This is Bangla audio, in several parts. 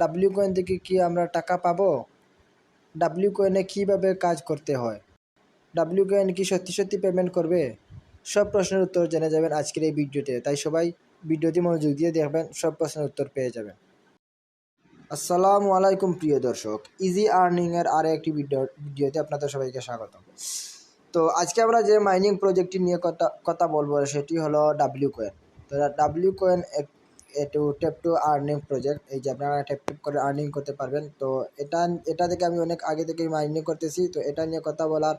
ডাব্লিউ কয়েন থেকে কি আমরা টাকা পাবো? ডাব্লিউ কয়েনে কীভাবে কাজ করতে হয়? ডাব্লিউ কয়েন কি সত্যি সত্যি পেমেন্ট করবে? সব প্রশ্নের উত্তর জেনে যাবেন আজকের এই ভিডিওতে। তাই সবাই ভিডিওটি মনোযোগ দিয়ে দেখবেন, সব প্রশ্নের উত্তর পেয়ে যাবেন। আসসালামু আলাইকুম প্রিয় দর্শক। ইজি আর্নিংয়ের আরও একটি ভিডিও, ভিডিওতে আপনাদের সবাইকে স্বাগত। তো আজকে আমরা যে মাইনিং প্রজেক্টটি নিয়ে কথা কথা বলব, সেটি হলো ডাব্লিউ কয়েন তো ডাব্লিউ কয়েন একটু টেপ টু আর্নিং প্রজেক্ট এই যে আপনারা টেপ টেপ করে আর্নিং করতে পারবেন। তো এটা এটা থেকে আমি অনেক আগে থেকে আর্নিং করতেছি। তো এটা নিয়ে কথা বলার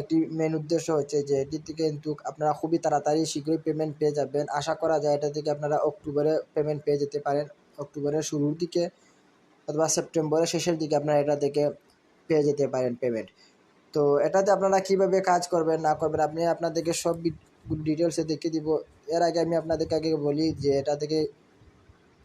একটি মেন উদ্দেশ্য হচ্ছে যে, এটি থেকে কিন্তু আপনারা খুবই তাড়াতাড়ি শীঘ্রই পেমেন্ট পেয়ে যাবেন। আশা করা যায় এটা থেকে আপনারা অক্টোবরে পেমেন্ট পেয়ে যেতে পারেন। অক্টোবরের শুরুর দিকে অথবা সেপ্টেম্বরের শেষের দিকে আপনারা এটা থেকে পেয়ে যেতে পারেন পেমেন্ট তো এটাতে আপনারা কীভাবে কাজ করবেন, না করবেন আপনি আপনাদেরকে সব ডিটেলসে দেখিয়ে দিব। এর আগে আমি আপনাদেরকে আগে বলি যে এটা থেকে,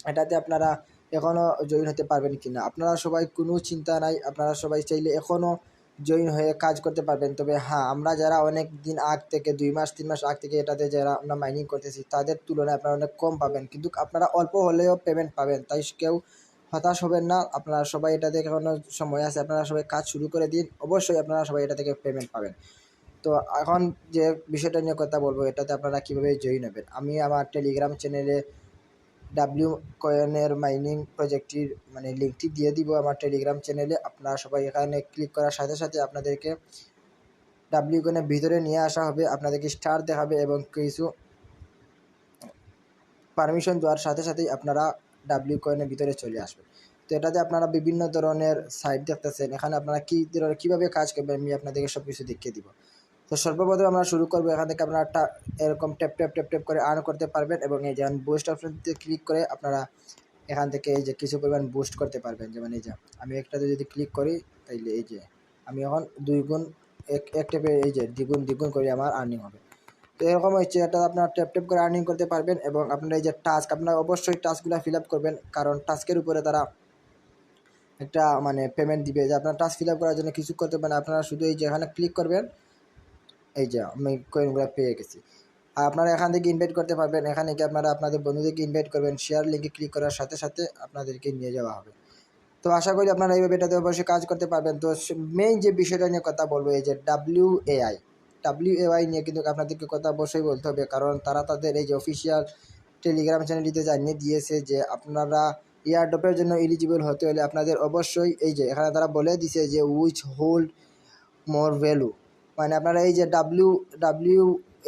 এটাতে আপনারা এখনও জয়েন হতে পারবেন কি না আপনারা সবাই কোনো চিন্তা নাই, আপনারা সবাই চাইলে এখনও জয়েন হয়ে কাজ করতে পারবেন। তবে হ্যাঁ আমরা যারা অনেক দিন আগ থেকে, দুই মাস, তিন মাস আগ থেকে এটাতে যারা আমরা মাইনিং করতেছি, তাদের তুলনায় আপনারা অনেক কম পাবেন। কিন্তু আপনারা অল্প হলেও পেমেন্ট পাবেন, তাই কেউ হতাশ হবেন না। আপনারা সবাই এটা থেকে এখনও সময় আছে, আপনারা সবাই কাজ শুরু করে দিন। অবশ্যই আপনারা সবাই এটা থেকে পেমেন্ট পাবেন। তো এখন যে বিষয়টা নিয়ে কথা বলব, এটাতে আপনারা কীভাবে জয়েন হবেন? আমি আমার টেলিগ্রাম চ্যানেলে ডাব্লিউ কয়েনের মাইনিং প্রজেক্টটির মানে লিঙ্কটি দিয়ে দিব আমার টেলিগ্রাম চ্যানেলে আপনারা সবাই এখানে ক্লিক করার সাথে সাথে আপনাদেরকে ডাব্লিউ কয়েনের ভিতরে নিয়ে আসা হবে। আপনাদেরকে স্টার দেখাবে এবং কিছু পারমিশন দেওয়ার সাথে সাথেই আপনারা ডাব্লিউ কয়েনের ভিতরে চলে আসবেন। তো এটাতে আপনারা বিভিন্ন ধরনের সাইট দেখতেছেন। এখানে আপনারা কী ধরনের, কীভাবে কাজ করবেন আমি আপনাদেরকে সব কিছু দেখিয়ে দিব। তো সর্বপ্রথম আমরা শুরু করব। এখান থেকে আপনারা এরকম ট্যাপ ট্যাপ ট্যাপ ট্যাপ করে আর্ন করতে পারবেন এবং এই যেমন বুস্ট অপশনতে ক্লিক করে আপনারা এখান থেকে এই যে কিছু পরিমাণ বুস্ট করতে পারবেন। যেমন এই যে আমি একটাতে যদি ক্লিক করি, তাইলে এই যে আমি এখন দুই গুণ এক এক ট্যাপে এই যে দ্বিগুণ দ্বিগুণ করে আমার আর্নিং হবে। তো এরকম হচ্ছে এটা আপনার ট্যাপ ট্যাপ করে আর্নিং করতে পারবেন এবং আপনারা এই যে টাস্ক আপনারা অবশ্যই টাস্কগুলো ফিল আপ করবেন। কারণ টাস্কের উপরে তারা একটা মানে পেমেন্ট দিবে যে আপনার টাস্ক ফিল আপ করার জন্য কিছু করতে পারেন আপনারা শুধু এই যে এখানে ক্লিক করবেন এই যে আমি কয়েনগুলো পেয়ে গেছি। আর আপনারা এখান থেকে ইনভাইট করতে পারবেন, এখানে কি আপনারা আপনাদের বন্ধুদেরকে ইনভাইট করবেন শেয়ার লিঙ্কে ক্লিক করার সাথে সাথে আপনাদেরকে নিয়ে যাওয়া হবে। তো আশা করি আপনারা এইভাবে এটাতে অবশ্যই কাজ করতে পারবেন। তো মেইন যে বিষয়টা নিয়ে কথা বলব, এই যে ডাব্লিউ এআই ডাব্লিউ এআই নিয়ে কিন্তু আপনাদেরকে কথা অবশ্যই বলতে হবে, কারণ তারা তাদের এই যে অফিসিয়াল টেলিগ্রাম চ্যানেলটিতে জানিয়ে দিয়েছে যে আপনারা এয়ারড্রপের জন্য এলিজিবল হতে হলে আপনাদের অবশ্যই এই যে এখানে তারা বলে দিছে যে উইচ হোল্ড মোর ভ্যালু মানে আপনারা এই যে ডাব্লিউ ডাব্লিউ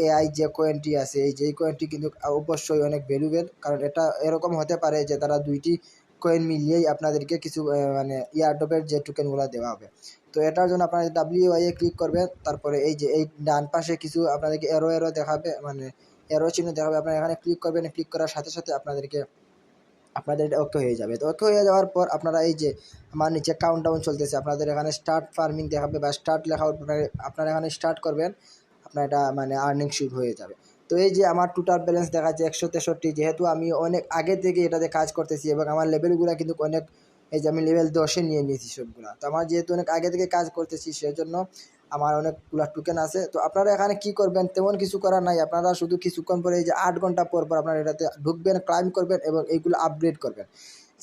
এআই যে কয়েনটি আছে, এই যে এই কয়েনটি কিন্তু অবশ্যই অনেক ভ্যালুবেল কারণ এটা এরকম হতে পারে যে তারা দুইটি কয়েন মিলিয়েই আপনাদেরকে কিছু মানে ইয়ারডপের যে টোকেনগুলো দেওয়া হবে। তো এটার জন্য আপনারা ডাব্লিউ এ ক্লিক করবেন, তারপরে এই যে এই ডান পাশে কিছু আপনাদেরকে এরো এরো দেখাবে মানে এরো চিহ্ন দেখাবে, আপনারা এখানে ক্লিক করবেন ক্লিক করার সাথে সাথে আপনাদেরকে আপনাদের এটা ওকে হয়ে যাবে। তো ওকে হয়ে যাওয়ার পর আপনারা এই যে আমার নিচে কাউন্ট ডাউন চলতেছে, আপনাদের এখানে স্টার্ট ফার্মিং দেখাবে বা স্টার্ট লেখা আপনারা এখানে স্টার্ট করবেন, আপনার এটা মানে আর্নিং শুরু হয়ে যাবে। তো এই যে আমার টোটাল ব্যালেন্স দেখাচ্ছে একশো তেষট্টি, যেহেতু আমি অনেক আগে থেকে এটাতে কাজ করতেছি এবং আমার লেভেলগুলো কিন্তু অনেক, এই যে আমি লেভেল দশে নিয়ে নিয়েছি সবগুলো। তো আমার যেহেতু অনেক আগে থেকে কাজ করতেছি, সেজন্য আমার অনেকগুলো টোকেন আছে। তো আপনারা এখানে কি করবেন? তেমন কিছু করার নাই। আপনারা শুধু কিছুক্ষণ পরে এই যে আট ঘণ্টা পর পর আপনারা এটাতে ঢুকবেন ক্লাইম করবেন এবং এইগুলো আপগ্রেড করবেন।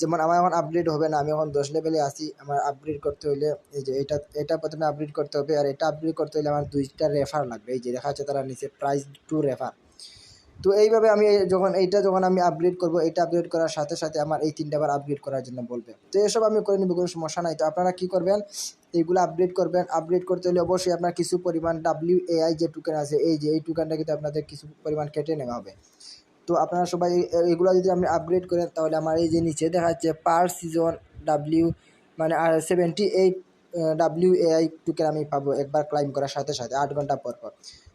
যেমন আমার এখন আপগ্রেড হবে না, আমি এখন দশ লেভেলে আসি আমার আপগ্রেড করতে হলে এই যে এটা এটা প্রথমে আপগ্রেড করতে হবে আর এটা আপগ্রেড করতে হলে আমার দুইটা রেফার লাগবে। এই যে দেখা যাচ্ছে তারা নিচে প্রাইস টু রেফার তো এইভাবে আমি যখন, এইটা যখন আমি আপগ্রেড করব এটা আপগ্রেড করার সাথে সাথে আমার এই তিনটা বার আপগ্রেড করার জন্য বলবে। তো এসব আমি করে নিব, কোনো সমস্যা নাই। তো আপনারা কী করবেন? এইগুলো আপডেট করবেন। আপডেট করতে হলে অবশ্যই আপনার কিছু পরিমাণ ডাব্লিউ এআই যে টোকেন আছে, এই যে, এই টোকেনটা কিন্তু আপনাদের কিছু পরিমাণ কেটে নেওয়া হবে। তো আপনারা সবাই এগুলো যদি আপনি আপগ্রেড করেন, তাহলে আমার এই যে নিচে দেখা যাচ্ছে পার সিজন ডাব্লিউ মানে আর seventy eight W AI token আমি পাবো একবার ক্লাইম করার সাথে সাথে, আট ঘণ্টা পর পর।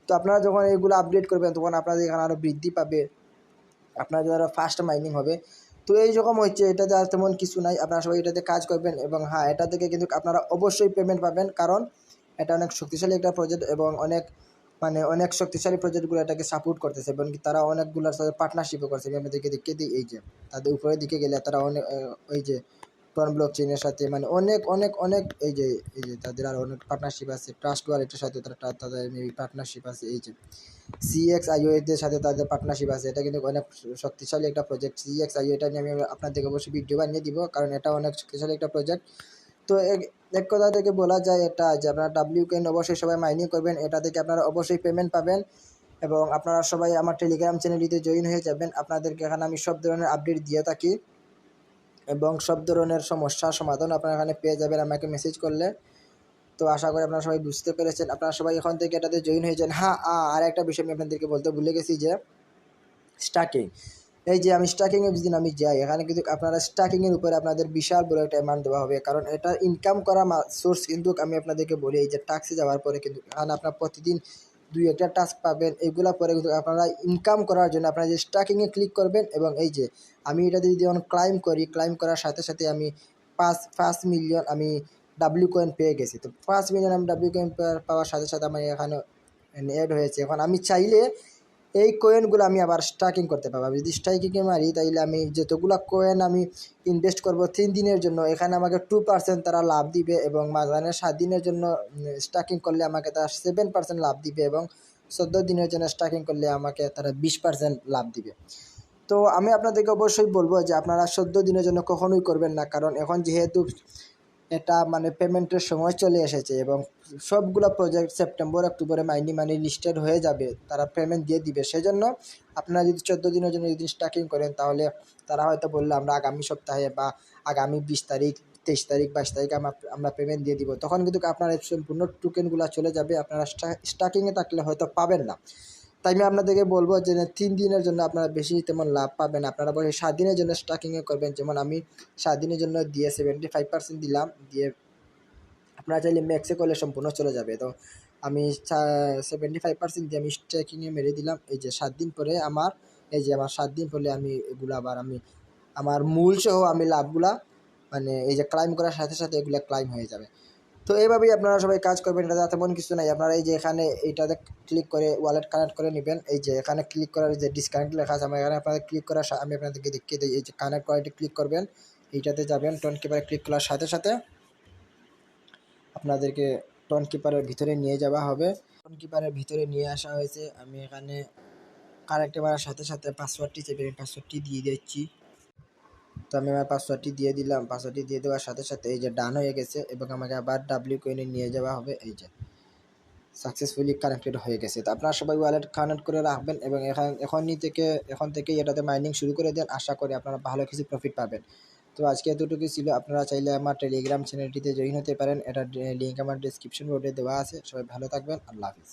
তো আপনারা যখন এগুলো আপডেট করবেন, তখন আপনাদের এখানে আরও বৃদ্ধি পাবে। আপনাদের আরও ফাস্ট মাইনিং হবে। তো এই রকম হচ্ছে এটাতে আর তেমন কিছু নাই। আপনারা সবাই এটাতে কাজ করবেন এবং হ্যাঁ এটা থেকে কিন্তু আপনারা অবশ্যই পেমেন্ট পাবেন, কারণ এটা অনেক শক্তিশালী একটা প্রজেক্ট এবং অনেক মানে অনেক শক্তিশালী প্রজেক্টগুলো এটাকে সাপোর্ট করতেছে এবং তারা অনেকগুলোর সাথে পার্টনারশিপও করছে। আমি আমাদেরকে দেখে এই যে, তাদের উপরের দিকে গেলে তারা অনেক ওই যে টন ব্লক চেনের সাথে মানে অনেক অনেক অনেক এই যে এই যে তাদের আর অনেক পার্টনারশিপ আছে। ট্রাস্ট ওয়ালেটের সাথে তারা তাদের মেবি পার্টনারশিপ আছে, এই যে। সিএক্স আইওএদের সাথে তাদের পার্টনারশিপ আছে। এটা কিন্তু অনেক শক্তিশালী একটা প্রজেক্ট সিএক্স আইও এটা নিয়ে আমি আপনাদেরকে অবশ্যই ভিডিও বানিয়ে দিব, কারণ এটা অনেক শক্তিশালী একটা প্রজেক্ট তো এক- এক কথা থেকে বলা যায় এটা যে আপনারা ডাব্লিউ কেন অবশ্যই সবাই মাইনিং করবেন। এটা থেকে আপনারা অবশ্যই পেমেন্ট পাবেন এবং আপনারা সবাই আমার টেলিগ্রাম চ্যানেলটিতে জয়েন হয়ে যাবেন। আপনাদেরকে এখানে আমি সব ধরনের আপডেট দিয়ে থাকি। এবং সব ধরনের সমস্যার সমাধান আপনারা এখানে পেয়ে যাবেন আমাকে মেসেজ করলে। তো আশা করি আপনারা সবাই বুঝতে পেরেছেন। আপনারা সবাই এখন থেকে এটাতে জয়েন হয়েছেন হ্যাঁ আর একটা বিষয় আমি আপনাদেরকে বলতে ভুলে গেছি যে স্টাকিং এই যে আমি স্টাকিংয়ে যদি আমি যাই, এখানে কিন্তু আপনারা স্টাকিংয়ের উপরে আপনাদের বিশাল বড় একটা অ্যামাউন্ট দেওয়া হবে। কারণ এটা ইনকাম করা সোর্স কিন্তু আমি আপনাদেরকে বলি, এই যে ট্যাক্সে যাওয়ার পরে কিন্তু এখানে আপনার প্রতিদিন দুই একটা টাস্ক পাবেন, এগুলো পরে আপনারা ইনকাম করার জন্য আপনারা যে স্টাকিংয়ে ক্লিক করবেন এবং এই যে আমি এটাতে যদি যখন ক্লাইম করি ক্লাইম করার সাথে সাথে আমি পাঁচ পাঁচ মিলিয়ন আমি ডাব্লিউ কয়েন পেয়ে গেছি। তো পাঁচ মিলিয়ন আমি ডাব্লিউ কয়েন পাওয়ার সাথে সাথে আমার এখানে অ্যাড হয়েছে। এখন আমি চাইলে এই কয়েনগুলো আমি আবার স্টাকিং করতে পারব। যদি স্ট্রাইকিংয়ে মারি, তাইলে আমি যতগুলো কয়েন আমি ইনভেস্ট করব তিন দিনের জন্য, এখানে আমাকে টু পার্সেন্ট তারা লাভ দিবে এবং মাঝখানে সাত দিনের জন্য স্টাকিং করলে আমাকে তারা সেভেন পার্সেন্ট লাভ দিবে এবং চোদ্দ দিনের জন্য স্টাকিং করলে আমাকে তারা বিশ পার্সেন্ট লাভ দিবে। তো আমি আপনাদেরকে অবশ্যই বলব যে আপনারা চোদ্দ দিনের জন্য কখনোই করবেন না, কারণ এখন যেহেতু এটা মানে পেমেন্টের সময় চলে এসেছে এবং সবগুলো প্রজেক্ট সেপ্টেম্বর অক্টোবরে মাইনি মানি লিস্টেড হয়ে যাবে। তারা পেমেন্ট দিয়ে দিবে। সেজন্য আপনারা যদি চোদ্দ দিনের জন্য যদি স্টাকিং করেন, তাহলে তারা হয়তো বলল, আমরা আগামী সপ্তাহে বা আগামী বিশ তারিখ, তেইশ তারিখ, বাইশ তারিখ আমরা পেমেন্ট দিয়ে দিব। তখন কিন্তু আপনার সম্পূর্ণ টোকেনগুলো চলে যাবে। আপনারা স্টাকিংয়ে থাকলে হয়তো পাবেন না। তাই আমি আপনাদেরকে বলব যে, তিন দিনের জন্য আপনারা বেশি তেমন লাভ পাবেন আপনারা বসে সাত দিনের জন্য স্টাকিংয়ে করবেন। যেমন আমি সাত দিনের জন্য দিয়ে সেভেন্টি ফাইভ পার্সেন্ট দিলাম, দিয়ে আপনারা চাইলে ম্যাক্সে করলে সম্পূর্ণ চলে যাবে। তো আমি সেভেন্টি ফাইভ পার্সেন্ট দিয়ে আমি স্ট্রেকিংয়ে মেরে দিলাম। এই যে সাত দিন পরে আমার, এই যে আমার সাত দিন পরে আমি এগুলো আবার আমি, আমার মূল সহ আমি লাভগুলা মানে এই যে ক্লাইম করার সাথে সাথে এগুলো ক্লাইম হয়ে যাবে। তো এইভাবেই আপনারা সবাই কাজ করবেন, এটা তেমন কিছু নাই। আপনারা এই যে এখানে এইটাতে ক্লিক করে ওয়ালেট কানেক্ট করে নেবেন। এই যে এখানে ক্লিক করার যে ডিসকানেক্ট লেখা আছে, আমার এখানে আপনাদের ক্লিক করার আমি আপনাদেরকে দেখিয়ে দিই। এই যে কানেক্ট ওয়ালেটে ক্লিক করবেন, এইটাতে যাবেন। কিপারে ক্লিক করার সাথে সাথে আপনাদেরকে টোন কিপারের ভিতরে নিয়ে যাওয়া হবে। টোন কিপারের ভিতরে নিয়ে আসা হয়েছে। আমি এখানে কানেক্ট করার সাথে সাথে পাসওয়ার্ডটি চেপে আমি পাসওয়ার্ডটি দিয়ে দিচ্ছি। তো আমি আমার পাসওয়ার্ডটি দিয়ে দিলাম। পাসওয়ার্ডটি দিয়ে দেওয়ার সাথে সাথে এই যে ডান হয়ে গেছে এবং আমাকে আবার ডাব্লিউ কয়েনে নিয়ে যাওয়া হবে। এই যে সাকসেসফুলি কানেক্টেড হয়ে গেছে। তো আপনারা সবাই ওয়ালেট কানেক্ট করে রাখবেন এবং এখন এখনই থেকে এখন থেকেই এটাতে মাইনিং শুরু করে দেন। আশা করি আপনারা ভালো কিছু প্রফিট পাবেন। তো আজকে এতটুকু ছিল। আপনারা চাইলে আমার টেলিগ্রাম চ্যানেলটিতে জয়েন হতে পারেন। এটা লিঙ্ক আমার ডিসক্রিপশন বোর্ডে দেওয়া আছে। সবাই ভালো থাকবেন। আল্লাহ হাফিজ।